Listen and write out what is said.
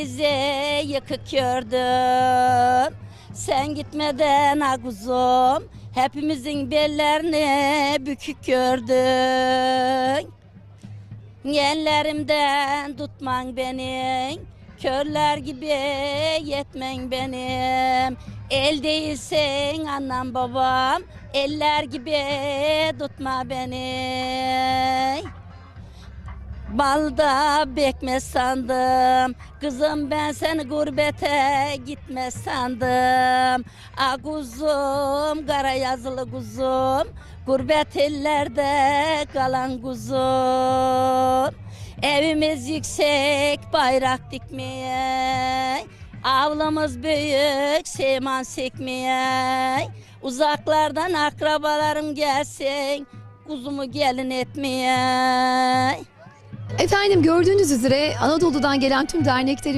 denize yıkık gördüm. Sen gitmeden aguzum, hepimizin bellerini bükük gördün. Yerlerimden tutman beni, körler gibi yetmen benim. El değilsin annem babam, eller gibi tutma beni. Balda bekmez sandım. Kızım ben seni gurbete gitmez sandım. A kuzum kara yazılı kuzum. Gurbet ellerde kalan kuzum. Evimiz yüksek bayrak dikmeye. Avlamız büyük seyman sekmeye. Uzaklardan akrabalarım gelsin Kuzumu gelin etmeye Efendim gördüğünüz üzere Anadolu'dan gelen tüm derneklerimiz